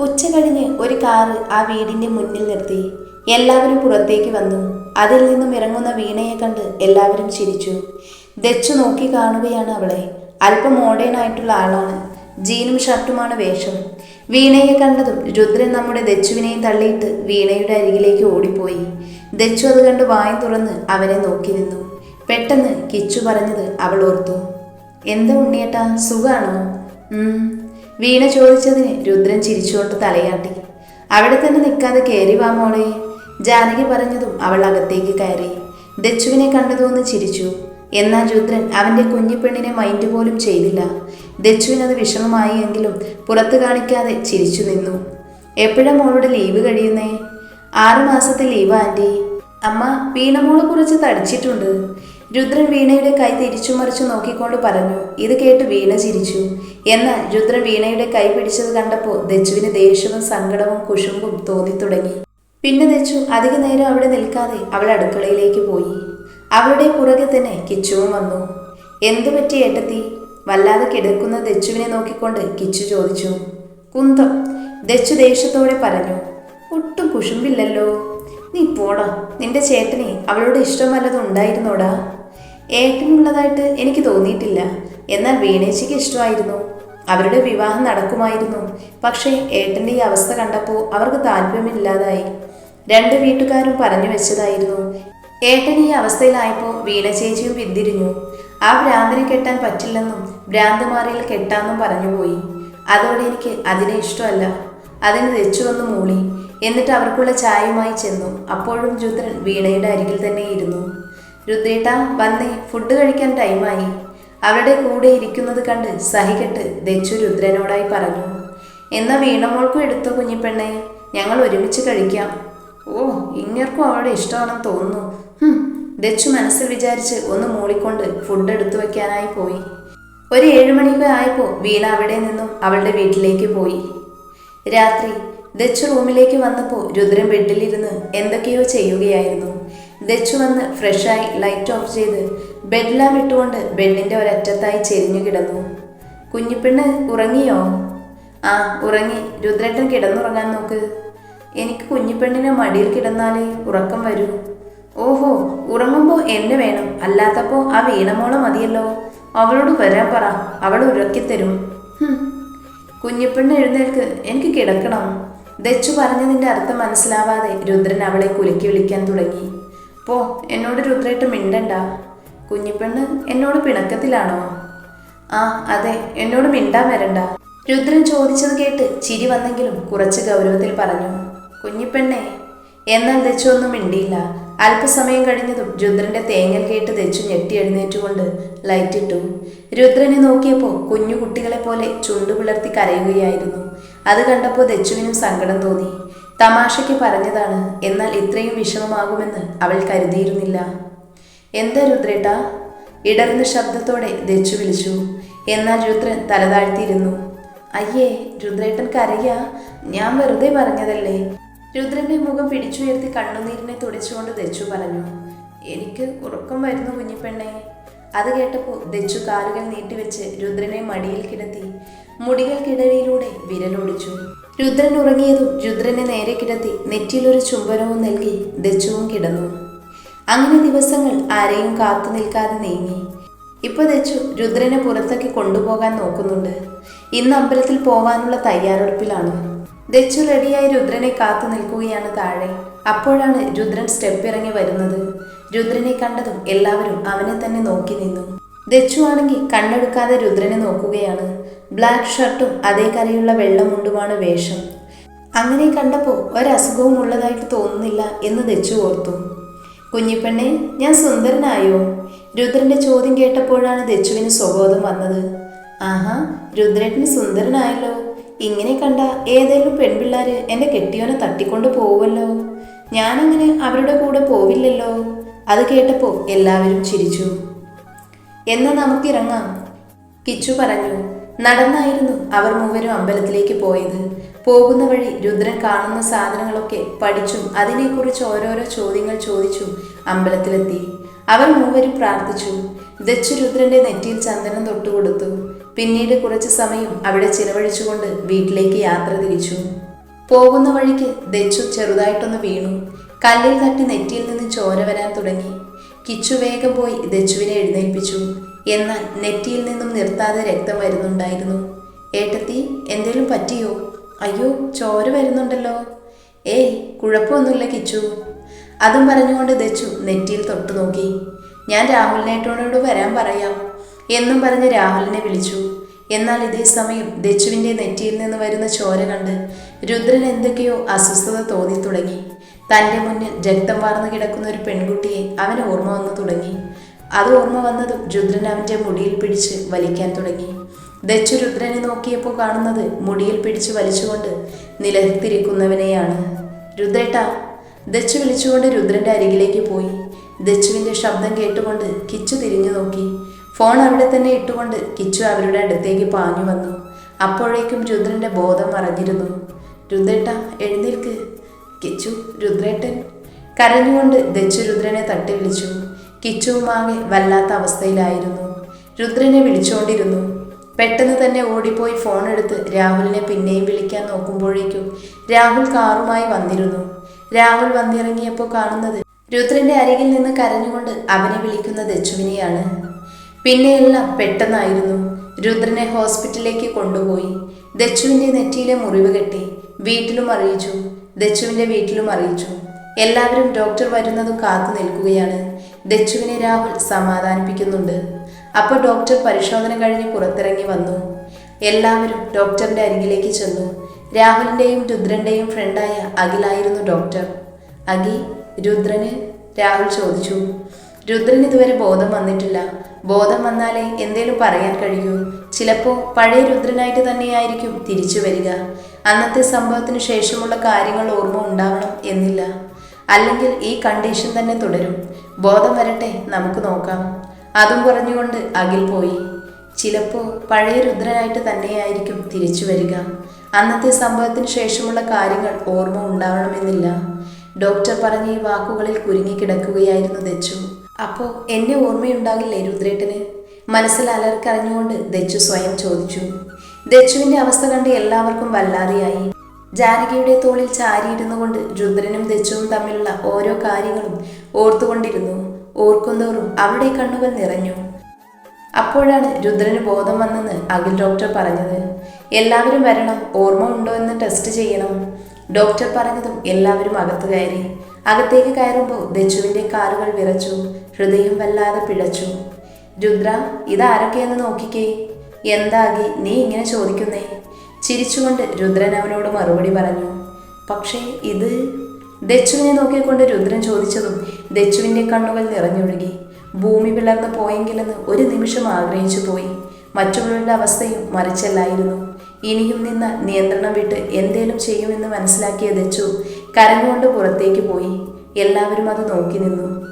ഉച്ച കഴിഞ്ഞ് ഒരു കാറ് ആ വീടിന്റെ മുന്നിൽ നിർത്തി. എല്ലാവരും പുറത്തേക്ക് വന്നു. അതിൽ നിന്നും ഇറങ്ങുന്ന വീണയെ കണ്ട് എല്ലാവരും ചിരിച്ചു. ദച്ചു നോക്കി കാണുകയാണ് അവളെ. അല്പം മോഡേൺ ആയിട്ടുള്ള ആളാണ്. ജീനും ഷർട്ടുമാണ് വേഷം. വീണയെ കണ്ടതും രുദ്രൻ നമ്മുടെ ദച്ചുവിനെയും തള്ളിയിട്ട് വീണയുടെ അരികിലേക്ക് ഓടിപ്പോയി. ദച്ചു അത് കണ്ട് വായും തുറന്ന് അവനെ നോക്കി നിന്നു. പെട്ടെന്ന് കിച്ചു പറഞ്ഞത് അവൾ ഓർത്തു. എന്താ ഉണ്ണിയേട്ടാ സുഖാണോ? വീണ ചോദിച്ചതിന് രുദ്രൻ ചിരിച്ചുകൊണ്ട് തലയാട്ടി. അവിടെ തന്നെ നിൽക്കാതെ കയറി വാ മോളെ. ജാനകി പറഞ്ഞതും അവൾ അകത്തേക്ക് കയറി. ദച്ചുവിനെ കണ്ടതൊന്ന് ചിരിച്ചു. എന്നാൽ രുദ്രൻ അവന്റെ കുഞ്ഞിപ്പെണ്ണിനെ മൈൻഡ് പോലും ചെയ്തില്ല. ദച്ചുവിനത് വിഷമമായി എങ്കിലും പുറത്തു കാണിക്കാതെ ചിരിച്ചു നിന്നു. എപ്പോഴാ മോളുടെ ലീവ് കഴിയുന്നേ? ആറു മാസത്തെ ലീവ് ആന്റി അമ്മ വീണമോളെ കുറച്ച് തടിച്ചിട്ടുണ്ട്. രുദ്രൻ വീണയുടെ കൈ തിരിച്ചു മറിച്ചു നോക്കിക്കൊണ്ട് പറഞ്ഞു ഇത് കേട്ട് വീണ ചിരിച്ചു. എന്നാൽ രുദ്രൻ വീണയുടെ കൈ പിടിച്ചത് കണ്ടപ്പോൾ ദച്ചുവിന് ദേഷ്യവും സങ്കടവും കുശുമ്പും തോന്നി തുടങ്ങി പിന്നെ ദച്ചു അധിക നേരം അവിടെ നിൽക്കാതെ അവൾ അടുക്കളയിലേക്ക് പോയി. അവളുടെ പുറകെ തന്നെ കിച്ചുവും വന്നു. എന്തു പറ്റി ഏട്ടത്തി? വല്ലാതെ കിടക്കുന്ന ദച്ചുവിനെ നോക്കിക്കൊണ്ട് കിച്ചു ചോദിച്ചു. കുന്തം ദച്ചു ദേഷ്യത്തോടെ പറഞ്ഞു. ഒട്ടും കുശുമ്പില്ലല്ലോ. നീ പോടാ. നിന്റെ ചേട്ടനെ അവളോട് ഇഷ്ടം വല്ലതും ഉണ്ടായിരുന്നോടാ? ഏട്ടനുള്ളതായിട്ട് എനിക്ക് തോന്നിയിട്ടില്ല. എന്നാൽ വീണേച്ചയ്ക്ക് ഇഷ്ടമായിരുന്നു. അവരുടെ വിവാഹം നടക്കുമായിരുന്നു. പക്ഷേ ഏട്ടന്റെ ഈ അവസ്ഥ കണ്ടപ്പോൾ അവർക്ക് താല്പര്യമില്ലാതായി. രണ്ട് വീട്ടുകാരും പറഞ്ഞു വെച്ചതായിരുന്നു. ഏട്ടൻ ഈ അവസ്ഥയിലായപ്പോൾ വീണ ചേച്ചിയും പിന്തിരിഞ്ഞു ആ ഭ്രാന്തിനെ കെട്ടാൻ പറ്റില്ലെന്നും ഭ്രാന്ത് മാറിയിൽ കെട്ടാന്നും പറഞ്ഞുപോയി അതോടെ എനിക്ക് അതിനെ ഇഷ്ടമല്ല. അതിന് തെച്ചു വന്ന് മൂളി. എന്നിട്ട് അവർക്കുള്ള ചായയുമായി ചെന്നു. അപ്പോഴും ജൂത്രൻ വീണയുടെ അരികിൽ തന്നെ ഇരുന്നു. രുദ്രേട്ട വന്നേ ഫുഡ് കഴിക്കാൻ ടൈമായി അവരുടെ കൂടെ ഇരിക്കുന്നത് കണ്ട് സഹികെട്ട് ദച്ചു രുദ്രനോടായി പറഞ്ഞു എന്നാ വീണമോൾക്കും എടുത്തോ കുഞ്ഞിപ്പെണ്ണെ ഞങ്ങൾ ഒരുമിച്ച് കഴിക്കാം. ഓ ഇങ്ങർക്കും അവളുടെ ഇഷ്ടമാണെന്ന് തോന്നുന്നു. ദച്ചു മനസ്സിൽ വിചാരിച്ച് ഒന്ന് മൂളിക്കൊണ്ട് ഫുഡ് എടുത്തു വെക്കാനായി പോയി. ഒരു ഏഴുമണിയൊക്കെ ആയപ്പോൾ വീണ അവിടെ നിന്നും അവളുടെ വീട്ടിലേക്ക് പോയി. രാത്രി ദച്ചു റൂമിലേക്ക് വന്നപ്പോൾ രുദ്രൻ ബെഡിലിരുന്ന് എന്തൊക്കെയോ ചെയ്യുകയായിരുന്നു. ദച്ചു വന്ന് ഫ്രഷായി ലൈറ്റ് ഓഫ് ചെയ്ത് ബെഡ്ലാം ഇട്ടുകൊണ്ട് ബെഡിന്റെ ഒരറ്റത്തായി ചെരിഞ്ഞു കിടന്നു. കുഞ്ഞിപ്പെണ്ണ് ഉറങ്ങിയോ? ആ ഉറങ്ങി. രുദ്രേട്ടൻ കിടന്നുറങ്ങാൻ നോക്ക്. എനിക്ക് കുഞ്ഞിപ്പെണ്ണിനെ മടിയിൽ കിടന്നാലേ ഉറക്കം വരൂ. ഓഹോ ഉറങ്ങുമ്പോൾ എന്നെ വേണം. അല്ലാത്തപ്പോൾ ആ വീണമോളെ മതിയല്ലോ. അവളോട് വരാൻ പറ. അവൾ ഉറക്കിത്തരും. കുഞ്ഞിപ്പെണ്ണ് എഴുന്നേൽക്ക്. എനിക്ക് കിടക്കണം. ദച്ചു പറഞ്ഞതിന്റെ അർത്ഥം മനസ്സിലാവാതെ രുദ്രൻ അവളെ കുലുക്കി വിളിക്കാൻ തുടങ്ങി. പോ എന്നോട് രുദ്രേട്ട് മിണ്ടണ്ട. കുഞ്ഞിപ്പെണ്ണ് എന്നോട് പിണക്കത്തിലാണോ? ആ അതെ എന്നോട് മിണ്ടാൻ വരണ്ട. രുദ്രൻ ചോദിച്ചത് കേട്ട് ചിരി വന്നെങ്കിലും കുറച്ച് ഗൗരവത്തിൽ പറഞ്ഞു കുഞ്ഞിപ്പെണ്ണെ എന്നാൽ ദച്ചു ഒന്നും മിണ്ടിയില്ല. അല്പസമയം കഴിഞ്ഞതും രുദ്രന്റെ തേങ്ങൽ കേട്ട് ദച്ചു ഞെട്ടി എഴുന്നേറ്റുകൊണ്ട് ലൈറ്റ് ഇട്ടു. രുദ്രനെ നോക്കിയപ്പോൾ കുഞ്ഞു കുട്ടികളെ പോലെ ചുണ്ടു പിളർത്തി കരയുകയായിരുന്നു. അത് കണ്ടപ്പോൾ ദച്ചുവിനും സങ്കടം തോന്നി. തമാശയ്ക്ക് പറഞ്ഞതാണ് എന്നാൽ ഇത്രയും വിഷമമാകുമെന്ന് അവൾ കരുതിയിരുന്നില്ല. എന്താ രുദ്രേട്ട? ഇടർന്ന ശബ്ദത്തോടെ ദച്ചു വിളിച്ചു. എന്നാൽ രുദ്രൻ തലതാഴ്ത്തിയിരുന്നു. അയ്യേ രുദ്രേട്ടൻ കരയ. ഞാൻ വെറുതെ പറഞ്ഞതല്ലേ? രുദ്രന്റെ മുഖം പിടിച്ചുയർത്തി കണ്ണുനീരിനെ തുടച്ചുകൊണ്ട് ദച്ചു പറഞ്ഞു എനിക്ക് ഉറക്കം വരുന്നു കുഞ്ഞിപ്പെണ്ണെ. അത് കേട്ടപ്പോൾ ദച്ചു കാലുകൾ നീട്ടിവെച്ച് രുദ്രനെ മടിയിൽ കിടത്തി മുടികൾക്കിടയിലൂടെ വിരലൊടിച്ചു. രുദ്രൻ ഉറങ്ങിയതും രുദ്രനെ നേരെ കിടത്തി നെറ്റിയിലൊരു ചുംബനവും നൽകി ദച്ചുവും കിടന്നു. അങ്ങനെ ദിവസങ്ങൾ ആരെയും കാത്തു നിൽക്കാതെ നീങ്ങി. ഇപ്പൊ ദച്ചു രുദ്രനെ പുറത്തേക്ക് കൊണ്ടുപോകാൻ നോക്കുന്നുണ്ട്. ഇന്ന് അമ്പലത്തിൽ പോവാനുള്ള തയ്യാറെടുപ്പിലാണ്. ദച്ചു റെഡിയായി രുദ്രനെ കാത്തു നിൽക്കുകയാണ് താഴെ. അപ്പോഴാണ് രുദ്രൻ സ്റ്റെപ്പ് ഇറങ്ങി വരുന്നത്. രുദ്രനെ കണ്ടതും എല്ലാവരും അവനെ തന്നെ നോക്കി നിന്നു. ദച്ചു ആണെങ്കിൽ കണ്ണെടുക്കാതെ രുദ്രനെ നോക്കുകയാണ്. ബ്ലാക്ക് ഷർട്ടും അതേ കരയുള്ള വെള്ളമുണ്ടുമാണ് വേഷം. അങ്ങനെ കണ്ടപ്പോൾ ഒരസുഖവും ഉള്ളതായിട്ട് തോന്നുന്നില്ല എന്ന് തെച്ചു ഓർത്തു. കുഞ്ഞിപ്പെണ്ണെ ഞാൻ സുന്ദരനായോ? രുദ്രന്റെ ചോദ്യം കേട്ടപ്പോഴാണ് ദച്ചുവിന് സ്വബോധം വന്നത്. ആഹാ രുദ്രേട്ടന് സുന്ദരനായല്ലോ. ഇങ്ങനെ കണ്ട ഏതെങ്കിലും പെൺപിള്ളാര് എന്റെ കെട്ടിയോനെ തട്ടിക്കൊണ്ട് പോവുമല്ലോ. ഞാനങ്ങനെ അവരുടെ കൂടെ പോവില്ലല്ലോ. അത് കേട്ടപ്പോൾ എല്ലാവരും ചിരിച്ചു. എന്നാ നമുക്കിറങ്ങാം. കിച്ചു പറഞ്ഞു നടന്നായിരുന്നു അവർ മൂവരും അമ്പലത്തിലേക്ക് പോയത്. പോകുന്ന വഴി രുദ്രൻ കാണുന്ന സാധനങ്ങളൊക്കെ പഠിച്ചും അതിനെക്കുറിച്ച് ഓരോരോ ചോദ്യങ്ങൾ ചോദിച്ചും അമ്പലത്തിലെത്തി. അവർ മൂവരും പ്രാർത്ഥിച്ചു. ദച്ചു രുദ്രന്റെ നെറ്റിയിൽ ചന്ദനം തൊട്ടുകൊടുത്തു. പിന്നീട് കുറച്ച് സമയം അവിടെ ചിലവഴിച്ചുകൊണ്ട് വീട്ടിലേക്ക് യാത്ര തിരിച്ചു. പോകുന്ന വഴിക്ക് ദച്ചു ചെറുതായിട്ടൊന്ന് വീണു. കല്ലിൽ തട്ടി നെറ്റിയിൽ നിന്ന് ചോര വരാൻ തുടങ്ങി. കിച്ചു വേഗം പോയി ദച്ചുവിനെ എഴുന്നേൽപ്പിച്ചു. എന്നാൽ നെറ്റിയിൽ നിന്നും നിർത്താതെ രക്തം വരുന്നുണ്ടായിരുന്നു. ഏട്ടത്തി എന്തേലും പറ്റിയോ? അയ്യോ ചോര വരുന്നുണ്ടല്ലോ. ഏയ് കുഴപ്പമൊന്നുമില്ല കിച്ചു. അതും പറഞ്ഞുകൊണ്ട് ദച്ചു നെറ്റിയിൽ തൊട്ടു നോക്കി. ഞാൻ രാഹുലിനേട്ടോടോട് വരാൻ പറയാം. എന്നും പറഞ്ഞ് രാഹുലിനെ വിളിച്ചു. എന്നാൽ ഇതേ സമയം ദച്ചുവിന്റെ നെറ്റിയിൽ നിന്ന് വരുന്ന ചോര കണ്ട് രുദ്രൻ എന്തൊക്കെയോ അസ്വസ്ഥത തോന്നി തുടങ്ങി. തന്റെ മുന്നിൽ രക്തം വാർന്നു കിടക്കുന്ന ഒരു പെൺകുട്ടിയെ അവൻ ഓർമ്മ വന്നു തുടങ്ങി. അത് ഓർമ്മ വന്നതും രുദ്രൻ അവന്റെ മുടിയിൽ പിടിച്ച് വലിക്കാൻ തുടങ്ങി. ദച്ചു രുദ്രനെ നോക്കിയപ്പോൾ കാണുന്നത് മുടിയിൽ പിടിച്ച് വലിച്ചുകൊണ്ട് നിലത്തിരിക്കുന്നവനെയാണ്. രുദ്രേട്ടാ ദച്ചു വിളിച്ചുകൊണ്ട് രുദ്രന്റെ അരികിലേക്ക് പോയി. ദച്ചുവിന്റെ ശബ്ദം കേട്ടുകൊണ്ട് കിച്ചു തിരിഞ്ഞു നോക്കി. ഫോൺ അവിടെ തന്നെ ഇട്ടുകൊണ്ട് കിച്ചു അവരുടെ അടുത്തേക്ക് പാഞ്ഞു വന്നു. അപ്പോഴേക്കും രുദ്രന്റെ ബോധം മറഞ്ഞിരുന്നു. രുദ്രേട്ട എഴുന്നേൽക്ക്. കിച്ചു രുദ്രേട്ടൻ. കരഞ്ഞുകൊണ്ട് ദച്ചു രുദ്രനെ തട്ടി വിളിച്ചു. കിച്ചുവും ആകെ വല്ലാത്ത അവസ്ഥയിലായിരുന്നു. രുദ്രനെ വിളിച്ചുകൊണ്ടിരുന്നു. പെട്ടെന്ന് തന്നെ ഓടിപ്പോയി ഫോൺ എടുത്ത് രാഹുലിനെ പിന്നെയും വിളിക്കാൻ നോക്കുമ്പോഴേക്കും രാഹുൽ കാറുമായി വന്നിരുന്നു. രാഹുൽ വന്നിറങ്ങിയപ്പോൾ കാണുന്നത് രുദ്രന്റെ അരികിൽ നിന്ന് കരഞ്ഞുകൊണ്ട് അവനെ വിളിക്കുന്ന ദച്ചുവിനെയാണ്. പിന്നെയെല്ലാം പെട്ടെന്നായിരുന്നു. രുദ്രനെ ഹോസ്പിറ്റലിലേക്ക് കൊണ്ടുപോയി. ദച്ചുവിന്റെ നെറ്റിയിലെ മുറിവ് കെട്ടി വീട്ടിലും അറിയിച്ചു. ദച്ചുവിന്റെ വീട്ടിലും അറിയിച്ചു. എല്ലാവരും ഡോക്ടർ വരുന്നതും കാത്തു നിൽക്കുകയാണ്. ദച്ചുവിനെ രാഹുൽ സമാധാനിപ്പിക്കുന്നുണ്ട്. അപ്പോൾ ഡോക്ടർ പരിശോധന കഴിഞ്ഞ് പുറത്തിറങ്ങി വന്നു. എല്ലാവരും ഡോക്ടറിന്റെ അരികിലേക്ക് ചെന്നു. രാഹുലിന്റെയും രുദ്രന്റെയും ഫ്രണ്ടായ അഖിലായിരുന്നു ഡോക്ടർ. അഖി രുദ്രന് രാഹുൽ ചോദിച്ചു. രുദ്രൻ ഇതുവരെ ബോധം വന്നിട്ടില്ല. ബോധം വന്നാലേ എന്തേലും പറയാൻ കഴിയൂ. ചിലപ്പോൾ പഴയ രുദ്രനായിട്ട് തന്നെയായിരിക്കും തിരിച്ചു വരിക. അന്നത്തെ സംഭവത്തിന് ശേഷമുള്ള കാര്യങ്ങൾ ഓർമ്മ ഉണ്ടാവണം എന്നില്ല. അല്ലെങ്കിൽ ഈ കണ്ടീഷൻ തന്നെ തുടരും. ബോധം വരട്ടെ നമുക്ക് നോക്കാം. അതും പറഞ്ഞുകൊണ്ട് അഖിൽ പോയി. ചിലപ്പോൾ പഴയ രുദ്രനായിട്ട് തന്നെയായിരിക്കും തിരിച്ചു വരിക. അന്നത്തെ സംഭവത്തിന് ശേഷമുള്ള കാര്യങ്ങൾ ഓർമ്മ ഉണ്ടാവണമെന്നില്ല. ഡോക്ടർ പറഞ്ഞ ഈ വാക്കുകളിൽ കുരുങ്ങിക്കിടക്കുകയായിരുന്നു ദച്ചു. അപ്പോൾ എന്നെ ഓർമ്മയുണ്ടാകില്ലേ രുദ്രേട്ടന്? മനസ്സിൽ അലർക്കറിഞ്ഞുകൊണ്ട് ദച്ചു സ്വയം ചോദിച്ചു. ദച്ചുവിന്റെ അവസ്ഥ കണ്ട് എല്ലാവർക്കും വല്ലാതെയായി. ജാനകിയുടെ തോളിൽ ചാരിയിരുന്നു കൊണ്ട് രുദ്രനും ദച്ചുവും തമ്മിലുള്ള ഓരോ കാര്യങ്ങളും ഓർത്തുകൊണ്ടിരുന്നു. ഓർക്കുന്തോറും അവരുടെ കണ്ണുകൾ നിറഞ്ഞു. അപ്പോഴാണ് രുദ്രന് ബോധം വന്നെന്ന് അഖിൽ ഡോക്ടർ പറഞ്ഞത്. എല്ലാവരും വരണം ഓർമ്മ ഉണ്ടോ എന്ന് ടെസ്റ്റ് ചെയ്യണം. ഡോക്ടർ പറഞ്ഞതും എല്ലാവരും അകത്തു കയറി. അകത്തേക്ക് കയറുമ്പോൾ ദച്ചുവിന്റെ കാലുകൾ വിറച്ചു ഹൃദയം വല്ലാതെ പിഴച്ചു. രുദ്ര ഇതാരൊക്കെയെന്ന് നോക്കിക്കേ. എന്താകി നീ ഇങ്ങനെ ചോദിക്കുന്നേ? ചിരിച്ചുകൊണ്ട് രുദ്രൻ അവനോട് മറുപടി പറഞ്ഞു പക്ഷേ ഇത് ദച്ചുവിനെ നോക്കിക്കൊണ്ട് രുദ്രൻ ചോദിച്ചതും ദച്ചുവിന്റെ കണ്ണുകൾ നിറഞ്ഞൊഴുകി. ഭൂമി പിളർന്ന് പോയെങ്കിലെന്ന് ഒരു നിമിഷം ആഗ്രഹിച്ചു പോയി. മറ്റുള്ളവരുടെ അവസ്ഥയും മറിച്ചല്ലായിരുന്നു. ഇനിയും നിന്ന് നിയന്ത്രണം വിട്ട് എന്തേലും ചെയ്യുമെന്ന് മനസ്സിലാക്കിയ ദച്ചു കരഞ്ഞുകൊണ്ട് പുറത്തേക്ക് പോയി. എല്ലാവരും അത് നോക്കി നിന്നു.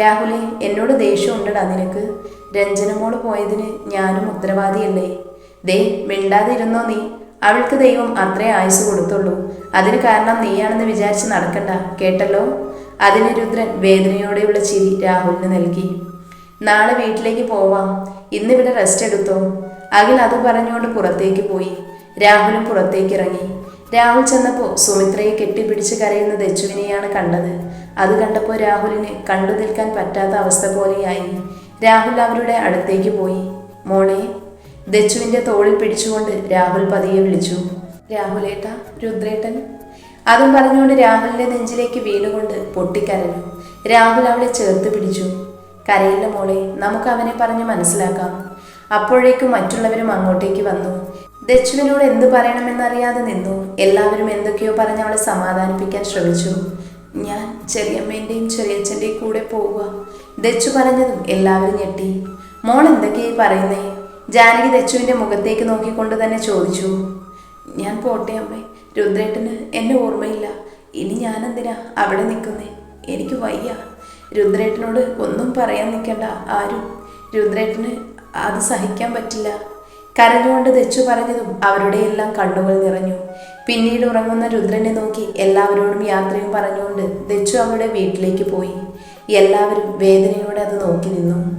രാഹുലെ എന്നോട് ദേഷ്യം ഉണ്ടടാ നിനക്ക്. രഞ്ജനമോട് പോയതിന് ഞാനും ഉത്തരവാദിയല്ലേ. ദേ മിണ്ടാതിരുന്നോ നീ? അവൾക്ക് ദൈവം അത്രേ ആയുസ് കൊടുത്തുള്ളൂ. അതിന് കാരണം നീയാണെന്ന് വിചാരിച്ച് നടക്കണ്ട കേട്ടല്ലോ? അതിന് രുദ്രൻ വേദനയോടെയുള്ള ചിരി രാഹുലിന് നൽകി. നാളെ വീട്ടിലേക്ക് പോവാം. ഇന്നിവിടെ റെസ്റ്റ് എടുത്തോ? അഖിൽ അത് പറഞ്ഞുകൊണ്ട് പുറത്തേക്ക് പോയി. രാഹുലും പുറത്തേക്ക് ഇറങ്ങി. രാഹുൽ ചെന്നപ്പോൾ സുമിത്രയെ കെട്ടിപ്പിടിച്ച് കരയുന്ന ദച്ചുവിനെയാണ് കണ്ടത്. അത് കണ്ടപ്പോൾ രാഹുലിന് കണ്ടു നിൽക്കാൻ പറ്റാത്ത അവസ്ഥ പോലെയായി. രാഹുൽ അവരുടെ അടുത്തേക്ക് പോയി. മോളെ ദച്ചുവിന്റെ തോളിൽ പിടിച്ചുകൊണ്ട് രാഹുൽ പതിയെ വിളിച്ചു. രാഹുലേട്ട രുദ്രേട്ടൻ. അതും പറഞ്ഞുകൊണ്ട് രാഹുലിന്റെ നെഞ്ചിലേക്ക് വീണുകൊണ്ട് പൊട്ടിക്കരഞ്ഞു. രാഹുൽ അവളെ ചേർത്ത് പിടിച്ചു. കരയില്ല മോളെ നമുക്ക് അവനെ പറഞ്ഞ് മനസ്സിലാക്കാം. അപ്പോഴേക്കും മറ്റുള്ളവരും അങ്ങോട്ടേക്ക് വന്നു. ദച്ചുവിനോട് എന്ത് പറയണമെന്നറിയാതെ നിന്നു. എല്ലാവരും എന്തൊക്കെയോ പറഞ്ഞ് അവളെ സമാധാനിപ്പിക്കാൻ ശ്രമിച്ചു. ഞാൻ ചെറിയമ്മേന്റെയും ചെറിയച്ഛന്റെയും കൂടെ പോവുക. ദച്ചു പറഞ്ഞതും എല്ലാവരും ഞെട്ടി. മോൾ എന്തൊക്കെയായി പറയുന്നേ? ജാനകി ദച്ചുവിന്റെ മുഖത്തേക്ക് നോക്കിക്കൊണ്ട് തന്നെ ചോദിച്ചു ഞാൻ പോട്ടെ അമ്മേ രുദ്രേട്ടന് എന്നെ ഓർമ്മയില്ല. ഇനി ഞാനെന്തിനാ അവിടെ നിൽക്കുന്നേ? എനിക്ക് വയ്യ. രുദ്രേട്ടനോട് ഒന്നും പറയാൻ നിൽക്കണ്ട ആരും. രുദ്രേട്ടന് അത് സഹിക്കാൻ പറ്റില്ല. കരഞ്ഞുകൊണ്ട് ദച്ചു പറഞ്ഞതും അവരുടെ എല്ലാം കണ്ണുകൾ നിറഞ്ഞു. പിന്നീട് ഉറങ്ങുന്ന രുദ്രനെ നോക്കി എല്ലാവരോടും യാത്രയും പറഞ്ഞുകൊണ്ട് ദച്ചു അവരുടെ വീട്ടിലേക്ക് പോയി. എല്ലാവരും വേദനയോടെ അത് നോക്കി നിന്നു.